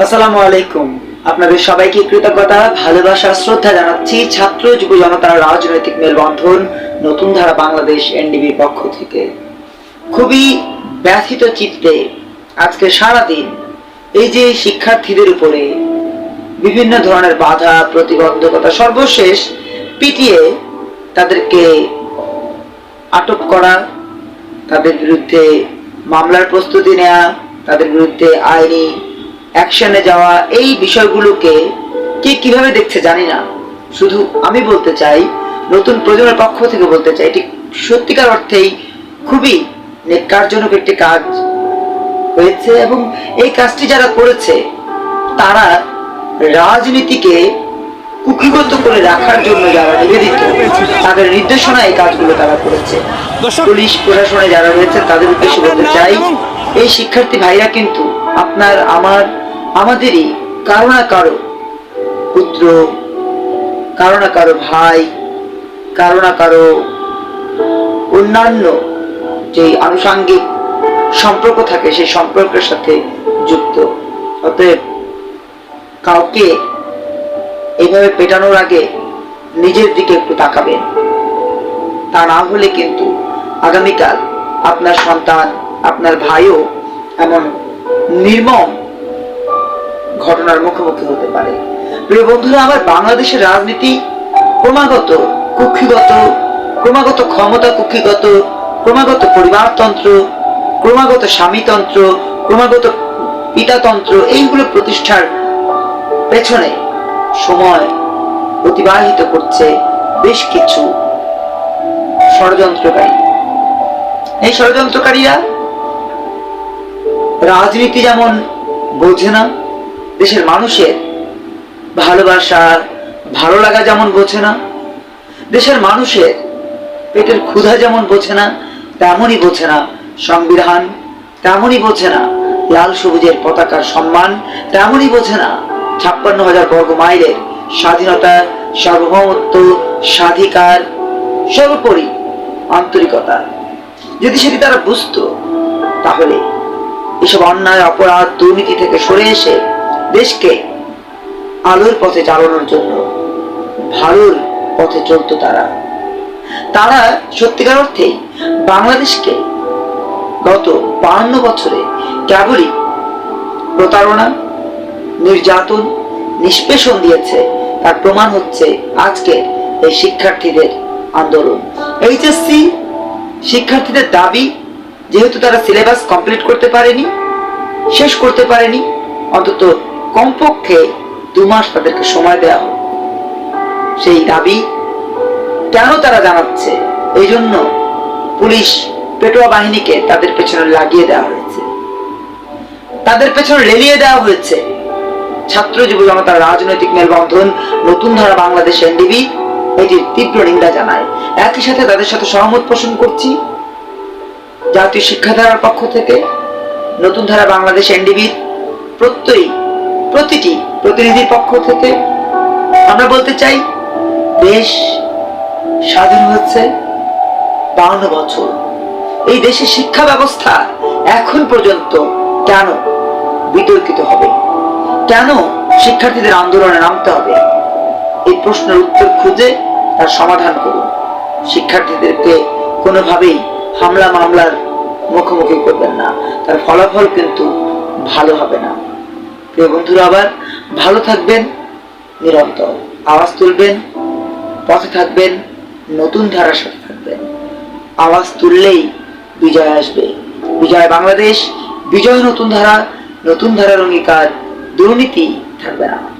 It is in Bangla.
আসসালামু আলাইকুম। আপনাদের সবাইকে কৃতজ্ঞতা, ভালোবাসা, শ্রদ্ধা জানাচ্ছি ছাত্র যুব জনতার রাজনৈতিক মেলবন্ধন নতুন ধারা বাংলাদেশ এনডিবির পক্ষ থেকে। খুবই ব্যথিত চিত্তে আজকে সারাদিন এই যে শিক্ষার্থীদের উপরে বিভিন্ন ধরনের বাধা, প্রতিবন্ধকতা সর্বশেষ পিটিয়ে তাদেরকে আটক করা, তাদের বিরুদ্ধে মামলার প্রস্তুতি নেওয়া তাদের বিরুদ্ধে আইনি অ্যাকশনে যাওয়া এই বিষয়গুলোকে কে কীভাবে দেখছে জানি না। শুধু আমি বলতে চাই নতুন প্রজন্মের পক্ষ থেকে বলতে চাই এটি সত্যিকার অর্থেই খুবই নেকারজনক একটি কাজ হয়েছে এবং এই কাজটি যারা করেছে তারা রাজনীতিকে কুকিগত করে রাখার জন্য যারা নিবেদিত তাদের নির্দেশনা এই কাজগুলো তারা করেছে। পুলিশ প্রশাসনে যারা রয়েছে তাদের উদ্দেশ্যে বলতে চাই এই শিক্ষার্থী ভাইরা কিন্তু আপনার আমার আমাদেরই কারও না কারও পুত্র কারও না কারও ভাই কারও না কারও অন্যান্য যে আনুষাঙ্গিক সম্পর্ক থাকে, সেই সম্পর্কের সাথে যুক্ত। অতএব কাউকে এইভাবে পেটানোর আগে নিজের দিকে একটু তাকাবেন। তা না হলে কিন্তু আগামীকাল আপনার সন্তান, আপনার ভাইও এমন নির্মম ঘটনার মুখোমুখি হতে পারে। প্রিয় বন্ধুরা আমার বাংলাদেশের রাজনীতি ক্রমাগত কুক্ষিগত, ক্রমাগত ক্ষমতা কুক্ষিগত, ক্রমাগত পরিবারতন্ত্র, ক্রমাগত স্বামীতন্ত্র, ক্রমাগত পিতাতন্ত্র, এইগুলো প্রতিষ্ঠার পেছনে সময় অতিবাহিত করছে বেশ কিছু ষড়যন্ত্রকারী। এই ষড়যন্ত্রকারীরা রাজনীতি যেমন বোঝে না দেশের মানুষের ভালোবাসা, ভালো লাগা যেমন বোঝে না, দেশের মানুষের পেটের ক্ষুধা যেমন বোঝে না, তেমনই বোঝে না সংবিধান, তেমনই বোঝে না লাল সবুজের পতাকার সম্মান, তেমনই বোঝে না ছাপ্পান্ন হাজার বর্গ মাইলের স্বাধীনতা, সার্বভৌমত্ব, স্বাধিকার, সর্বোপরি আন্তরিকতা। যদি সেটি তারা বুঝতো, তাহলে এসব অন্যায়, অপরাধ, দুর্নীতি থেকে সরে এসে দেশকে আলোর পথে চালানোর জন্য ভালোর পথে চলতো তারা। তারা সত্যিকার অর্থে বাংলাদেশকে গত বাহান্ন বছরে কেবলই প্রতারণা, নির্যাতন, নিষ্পেষণ দিয়েছে, তার প্রমাণ হচ্ছে আজকে এই শিক্ষার্থীদের আন্দোলন। এইচএসসি শিক্ষার্থীদের দাবি, যেহেতু তারা সিলেবাস কমপ্লিট করতে পারেনি, শেষ করতে পারেনি, অন্তত কমপক্ষে দু মাস তাদেরকে সময় দেওয়া হোক। সেই দাবি কেন তারা জানাচ্ছে? এই জন্য পুলিশ পেটোয়া বাহিনীকে তাদের পেছনে লাগিয়ে দেওয়া হয়েছে। তাদের পেছনে লেলিয়ে দেওয়া হয়েছে। ছাত্র যুব জনতার রাজনৈতিক মেলবন্ধন, নতুন ধারা বাংলাদেশ এনডিবি এটির তীব্র নিন্দা জানায়। একই সাথে তাদের সাথে সহমত পোষণ করছি। জাতীয় শিক্ষাধারার পক্ষ থেকে নতুন ধারা বাংলাদেশ এনডিবির প্রত্যয়ী প্রতিটি প্রতিনিধির পক্ষ থেকে আমরা বলতে চাই, দেশ স্বাধীন হচ্ছে বাউন্ন বছর। এই দেশের শিক্ষা ব্যবস্থা এখন পর্যন্ত কেন বিতর্কিত হবে? কেন শিক্ষার্থীদের আন্দোলনে নামতে হবে? এই প্রশ্নের উত্তর খুঁজে তার সমাধান করুন। শিক্ষার্থীদেরকে কোনোভাবেই হামলা মামলার মুখোমুখি করবেন না। তার ফলাফল কিন্তু ভালো হবে না। প্রিয় বন্ধুরা, আবার ভালো থাকবেন, নিরন্তর আওয়াজ তুলবেন, পথে থাকবেন, নতুন ধারার সাথে থাকবেন। আওয়াজ তুললেই বিজয় আসবে। বিজয় বাংলাদেশ, বিজয় নতুন ধারা, নতুন ধারার অঙ্গীকার, দুর্নীতি থাকবে না।